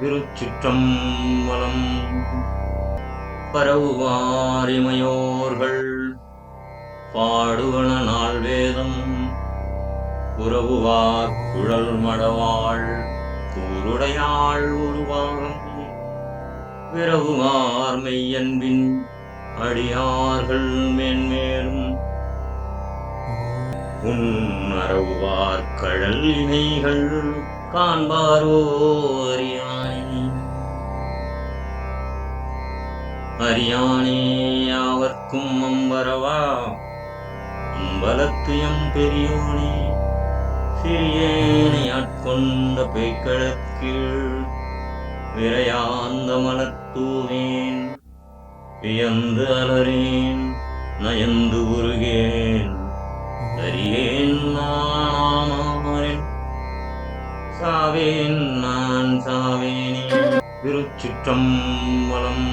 திருச்சிற்றம்பலம். பரவுவாரிமையோர்கள் பாடுவன நாள் வேதம் உறவுவார் குழல் மடவாள் கூருடையாள் உருவாகம் விரவுவார் மெய்யன்பின் அடியார்கள் மேன்மேலும். உன் அறவுவார் கழல் இணைகள் காண்பாரோர் அறியானே அறியானே யாவர்க்கும் அம்பரவா. அம்பலத்துயம் பெரியோனே சிறியேனை ஆட்கொண்ட பெய்களற்கீழ் விரையாந்த மலர்த்தூவேன் வியந்து அலறேன் நயந்து உருகே சாவேன் நான் சாவேனே. திருச்சிற்றம்பலம்